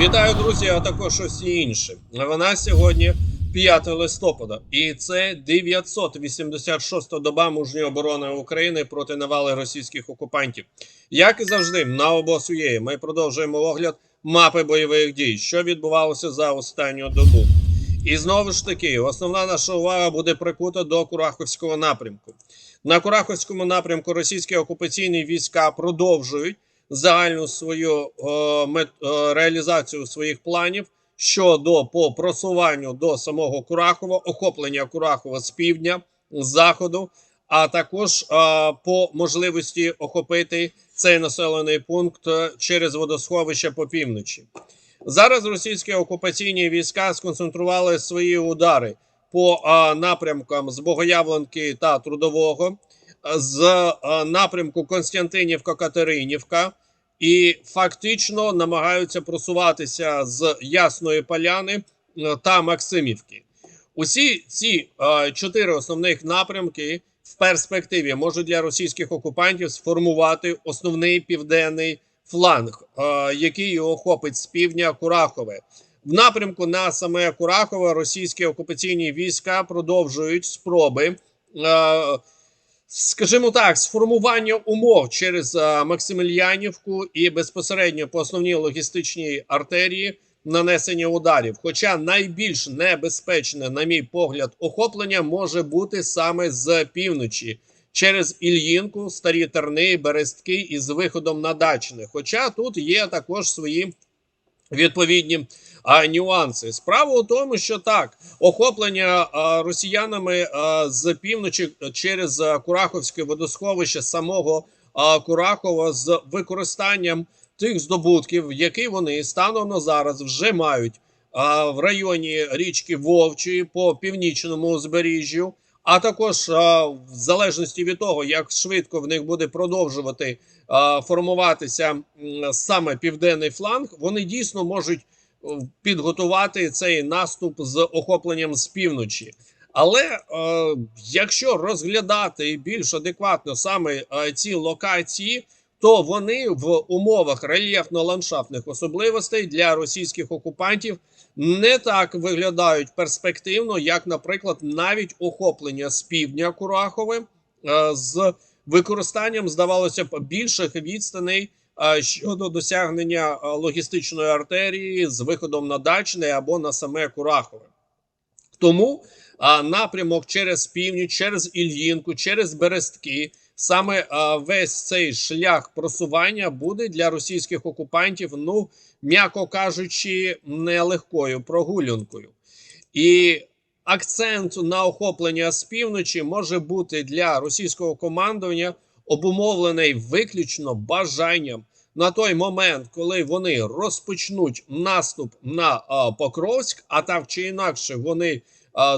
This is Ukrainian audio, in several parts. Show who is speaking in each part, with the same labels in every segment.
Speaker 1: Вітаю, друзі, а також усі інші. Вона сьогодні 5 листопада, і це 986 доба мужньої оборони України проти навали російських окупантів. Як і завжди, на обосує ми продовжуємо огляд мапи бойових дій, що відбувалося за останню добу. І знову ж таки, основна наша увага буде прикута до Кураховського напрямку. На Кураховському напрямку російські окупаційні війська продовжують загальну свою мет, о, реалізацію своїх планів щодо по просуванню до самого Курахова, охоплення Курахова з півдня, з заходу, а також а, по можливості охопити цей населений пункт е, через водосховище по півночі. Зараз російські окупаційні війська сконцентрували свої удари по а, напрямкам з Богоявленки та Трудового, з напрямку Константинівка-Катеринівка, і фактично намагаються просуватися з Ясної Поляни е, та Максимівки. Усі ці е, чотири основних напрямки в перспективі можуть для російських окупантів сформувати основний південний фланг, е, який охопить з півдня Курахове. В напрямку на саме Курахове російські окупаційні війська продовжують спроби, е, скажімо так, сформування умов через е, Максимільянівку і безпосередньо по основній логістичній артерії нанесення ударів. Хоча найбільш небезпечне, на мій погляд, охоплення може бути саме з півночі. Через Ільїнку, Старі Терни, Берестки із виходом на Дачне. Хоча тут є також свої відповідні а, нюанси. Справа у тому, що так, охоплення а, росіянами а, з півночі через а, Кураховське водосховище самого а, Курахова з використанням тих здобутків, які вони станом на зараз вже мають а, в районі річки Вовчої по північному узбережжю. А також а, в залежності від того, як швидко в них буде продовжувати а, формуватися м, саме південний фланг, вони дійсно можуть е, підготувати цей наступ з охопленням з півночі. Але е, якщо розглядати більш адекватно саме е, ці локації, то вони в умовах рельєфно-ландшафтних особливостей для російських окупантів не так виглядають перспективно, як, наприклад, навіть охоплення з півдня Курахове е, з використанням, здавалося б, більших відстаней щодо досягнення логістичної артерії з виходом на Дачне або на саме Курахове. Тому напрямок через північ, через Ільїнку, через Берестки. Саме весь цей шлях просування буде для російських окупантів, ну м'яко кажучи, нелегкою прогулянкою. І акцент на охоплення з півночі може бути для російського командування обумовлений виключно бажанням на той момент, коли вони розпочнуть наступ на а, Покровськ, а так чи інакше вони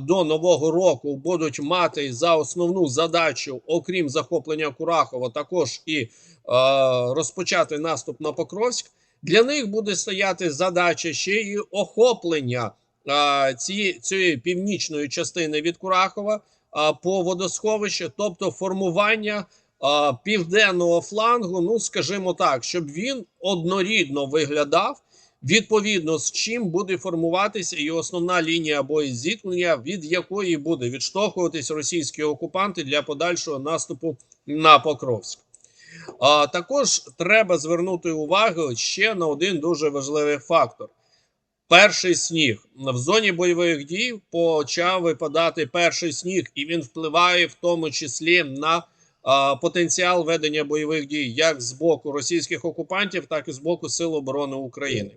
Speaker 1: до нового року будуть мати за основну задачу, окрім захоплення Курахова, також і а, розпочати наступ на Покровськ. Для них буде стояти задача ще й охоплення а, цієї, цієї північної частини від Курахова а, по водосховищу, тобто формування південного флангу, ну скажімо так, щоб він однорідно виглядав, відповідно з чим буде формуватися і основна лінія боєзіткнення, від якої буде відштовхуватись російські окупанти для подальшого наступу на Покровськ. А також треба звернути увагу ще на один дуже важливий фактор. Перший сніг в зоні бойових дій почав випадати перший сніг, і він впливає в тому числі на потенціал ведення бойових дій як з боку російських окупантів, так і з боку Сил оборони України.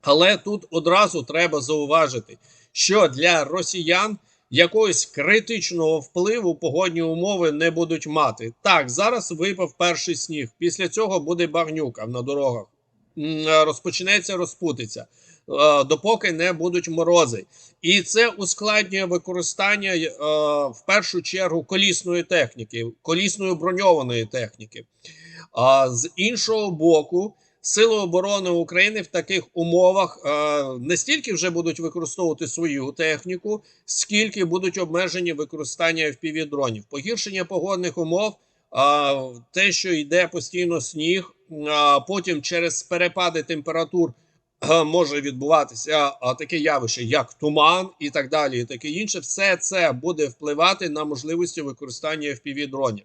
Speaker 1: Але тут одразу треба зауважити, що для росіян якогось критичного впливу погодні умови не будуть мати. Так, зараз випав перший сніг. Після цього буде багнюка на дорогах. Розпочнеться розпутиця, е, допоки не будуть морози. І це ускладнює використання е, в першу чергу колісної техніки, колісної броньованої техніки. З іншого боку, Сили оборони України в таких умовах е, не стільки вже будуть використовувати свою техніку, скільки будуть обмежені використання FPV-дронів. Погіршення погодних умов, е, те, що йде постійно сніг, потім через перепади температур е, може відбуватися таке явище, як туман і так далі, і таке інше, все це буде впливати на можливості використання fpv дронів.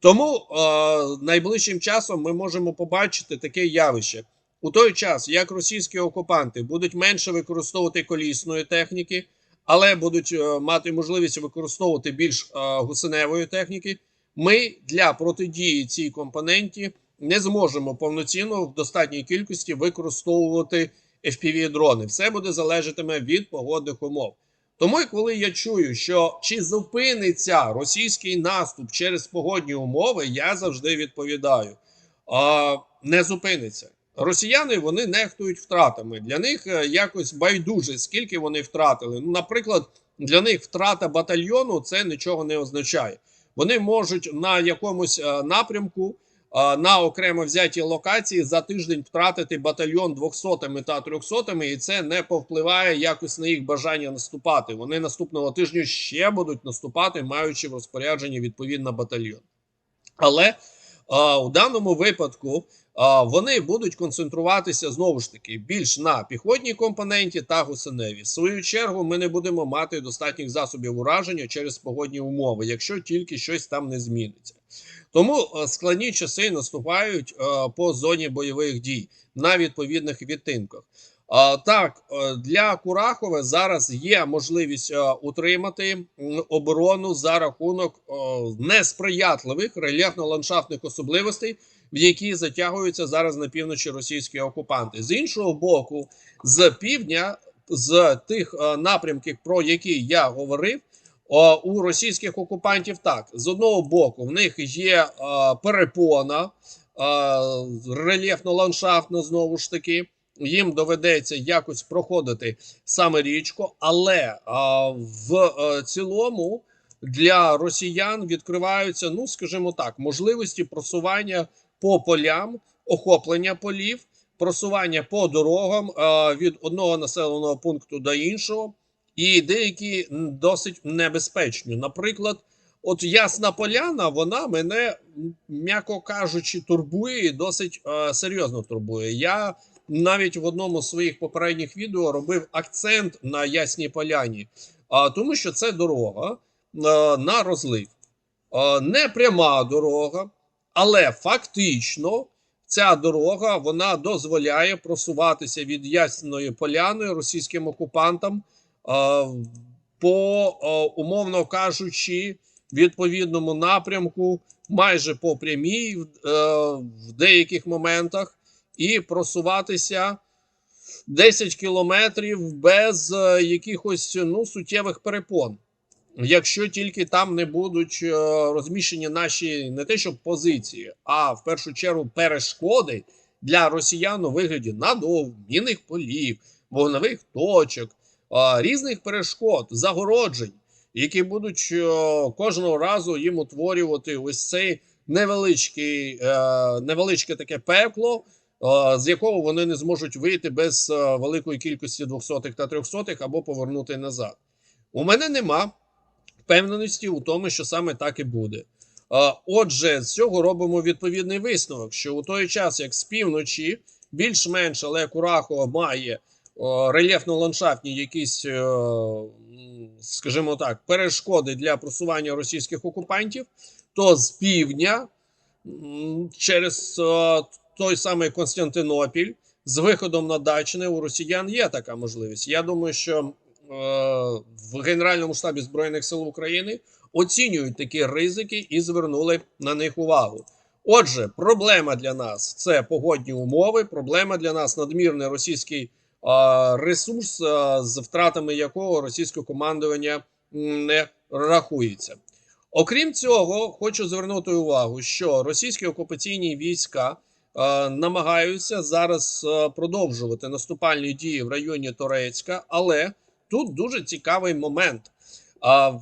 Speaker 1: Тому е, найближчим часом ми можемо побачити таке явище. У той час, як російські окупанти будуть менше використовувати колісної техніки, але будуть е, мати можливість використовувати більш е, гусеневої техніки, ми для протидії цій компоненті не зможемо повноцінно в достатній кількості використовувати fpv дрони. Все буде залежатиме від погодних умов. Тому, коли я чую, що чи зупиниться російський наступ через погодні умови, я завжди відповідаю: а, не зупиниться. Росіяни вони нехтують втратами. Для них е, якось байдуже, скільки вони втратили. Ну, наприклад, для них втрата батальйону це нічого не означає. Вони можуть на якомусь е, напрямку, на окремо взятій локації за тиждень втратити батальйон 200 та 300 і це не повпливає якось на їх бажання наступати. Вони наступного тижня ще будуть наступати, маючи в розпорядженні відповідно батальйон. Але а, у даному випадку а, вони будуть концентруватися знову ж таки більш на піхотній компоненті та гусеневі. В свою чергу ми не будемо мати достатніх засобів ураження через погодні умови, якщо тільки щось там не зміниться. Тому складні часи наступають по зоні бойових дій на відповідних відтинках. Так, е, для Курахове зараз є можливість е, утримати оборону за рахунок е, несприятливих рельєфно-ландшафтних особливостей, в які затягуються зараз на півночі російські окупанти. З іншого боку, з півдня, з тих е, напрямків, про які я говорив, о, у російських окупантів так. З одного боку в них є е, перепона е, рельєфно-ландшафтна знову ж таки. Їм доведеться якось проходити саме річку, але а, в а, цілому для росіян відкриваються, ну скажімо так, можливості просування по полям, охоплення полів, просування по дорогам а, від одного населеного пункту до іншого, і деякі досить небезпечні. Наприклад. От ясна поляна, вона мене, м'яко кажучи, турбує і досить е, серйозно турбує. Я навіть в одному з своїх попередніх відео робив акцент на ясній поляні, а, тому що це дорога а, на розлив. А, не пряма дорога, але фактично ця дорога вона дозволяє просуватися від ясної поляни російським окупантам по, умовно кажучи, відповідному напрямку, майже по прямій, в, е, деяких моментах і просуватися 10 кілометрів без е, якихось ну, суттєвих перепон. Якщо тільки там не будуть е, розміщені наші не те, що позиції, а в першу чергу перешкоди для росіян у вигляді надов, мінних полів, вогневих точок, різних перешкод, загороджень, які будуть е, кожного разу їм утворювати ось цей невеличкий, е, невеличке таке пекло, е, з якого вони не зможуть вийти без великої кількості двохсотих та трьохсотих або повернути назад. У мене нема впевненості у тому, що саме так і буде. Отже, з цього робимо відповідний висновок, що у той час, як з півночі, більш-менш але Курахова має рельєфно-ландшафтні якісь, е, скажімо так, перешкоди для просування російських окупантів, то з півдня через е, той самий Константинопіль з виходом на Дачне у росіян є така можливість. Я думаю, що е, в Генеральному штабі Збройних сил України оцінюють такі ризики і звернули на них увагу. Отже, проблема для нас це погодні умови. Проблема для нас надмірний російський е, ресурс, з втратами якого російське командування не рахується. Окрім цього, хочу звернути увагу, що російські окупаційні війська намагаються зараз продовжувати наступальні дії в районі Торецька, але тут дуже цікавий момент.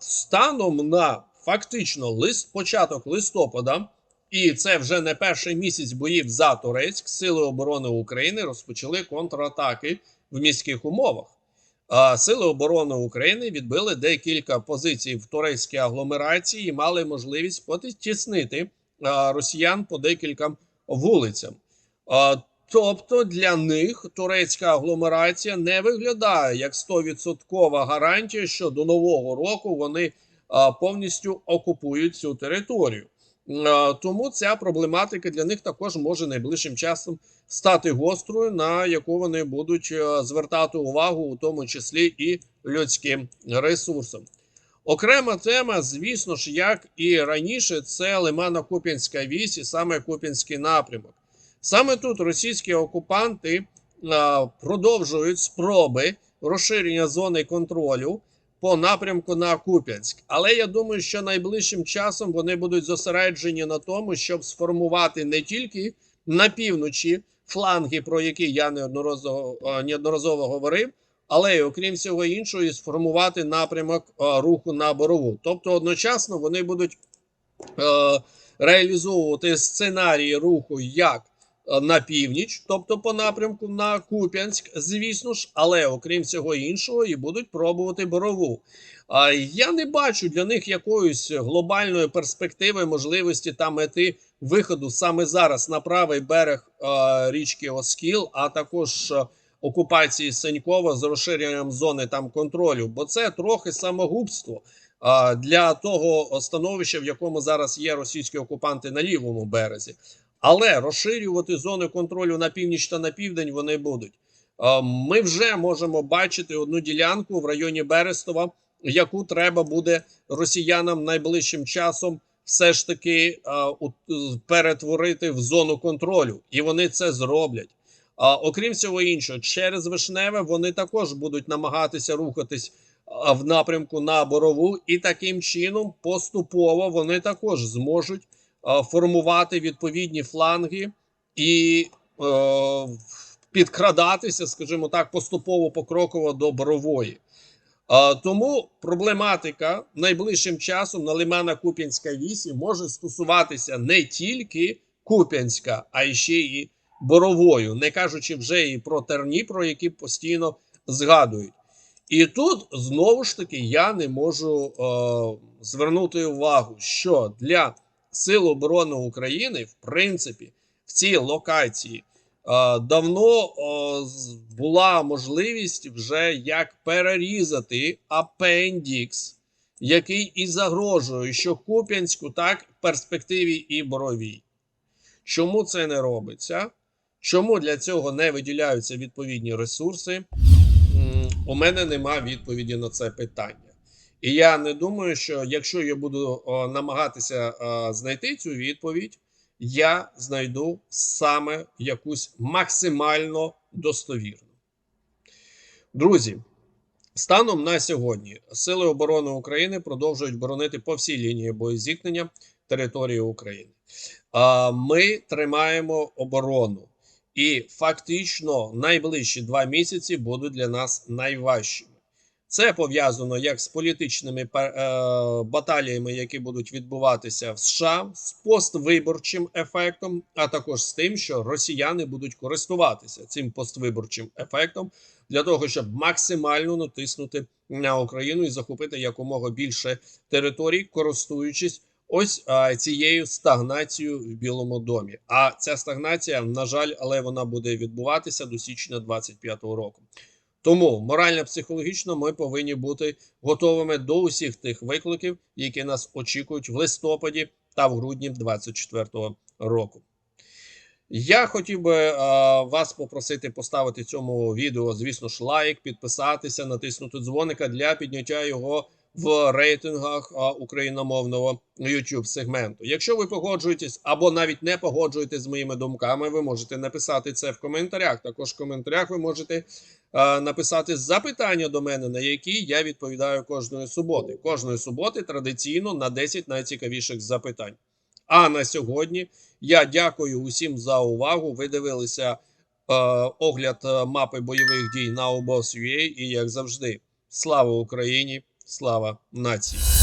Speaker 1: Станом на фактично лист, початок листопада, і це вже не перший місяць боїв за Торецьк, Сили оборони України розпочали контратаки в міських умовах. Сили оборони України відбили декілька позицій в турецькій агломерації і мали можливість потіснити росіян по декільком вулицям. Тобто для них турецька агломерація не виглядає як 100% гарантія, що до нового року вони повністю окупують цю територію. А, тому ця проблематика для них також може найближчим часом стати гострою, на яку вони будуть е, звертати увагу, у тому числі і людським ресурсам. Окрема тема, звісно ж, як і раніше, це Лимано-Куп'янська вісь і саме Куп'янський напрямок. Саме тут російські окупанти продовжують спроби розширення зони контролю по напрямку на Куп'янськ. Але я думаю, що найближчим часом вони будуть зосереджені на тому, щоб сформувати не тільки на півночі фланги, про які я неодноразово, а, неодноразово говорив, але й окрім всього іншого, і сформувати напрямок руху на борову. Тобто одночасно вони будуть е, реалізовувати сценарії руху як е, на північ, тобто по напрямку на Куп'янськ, звісно ж, але окрім всього іншого, і будуть пробувати борову. А я не бачу для них якоїсь глобальної перспективи, можливості та мети виходу саме зараз на правий берег е, річки Оскіл, а також е, окупації Сенькова з розширенням зони там контролю, бо це трохи самогубство а, для того становища, в якому зараз є російські окупанти на лівому березі. Але розширювати зони контролю на північ та на південь вони будуть. Ми вже можемо бачити одну ділянку в районі Берестова, яку треба буде росіянам найближчим часом все ж таки перетворити в зону контролю, і вони це зроблять. А окрім всього іншого, через вишневе вони також будуть намагатися рухатись в напрямку на борову, і таким чином поступово вони також зможуть формувати відповідні фланги і е, підкрадатися, скажімо так, поступово покроково до борової. Тому проблематика найближчим часом на Лимана-Куп'янська вісі може стосуватися не тільки Куп'янська, а й ще і боровою, не кажучи вже і про терні, про які постійно згадують. І тут знову ж таки я не можу е, звернути увагу, що для Сил оборони України, в принципі, в цій локації е, давно е, була можливість вже як перерізати апендікс, який і загрожує, що Куп'янську, так в перспективі і Боровій. Чому це не робиться? Чому для цього не виділяються відповідні ресурси? У мене нема відповіді на це питання. І я не думаю, що якщо я буду о, намагатися о, знайти цю відповідь, я знайду саме якусь максимально достовірну. Друзі, станом на сьогодні Сили оборони України продовжують боронити по всій лінії боєзіткнення території України. А, Ми тримаємо оборону, і фактично найближчі два місяці будуть для нас найважчими. Це пов'язано як з політичними е, баталіями, які будуть відбуватися в США, з поствиборчим ефектом, а також з тим, що росіяни будуть користуватися цим поствиборчим ефектом для того, щоб максимально натиснути на Україну і захопити якомога більше територій, користуючись ось а, цією стагнацією в Білому домі. А ця стагнація, на жаль, але вона буде відбуватися до січня 25-го року. Тому морально-психологічно ми повинні бути готовими до усіх тих викликів, які нас очікують в листопаді та в грудні 24-го року. Я хотів би е, вас попросити поставити цьому відео, звісно ж, лайк, підписатися, натиснути дзвоника для підняття його в рейтингах е, україномовного YouTube сегменту. Якщо ви погоджуєтесь або навіть не погоджуєтесь з моїми думками, ви можете написати це в коментарях. Також в коментарях ви можете написати запитання до мене, на які я відповідаю кожної суботи. Кожної суботи традиційно на 10 найцікавіших запитань. А на сьогодні я дякую усім за увагу. Ви дивилися е, огляд е, мапи бойових дій на обоз.ua і як завжди, слава Україні, слава нації!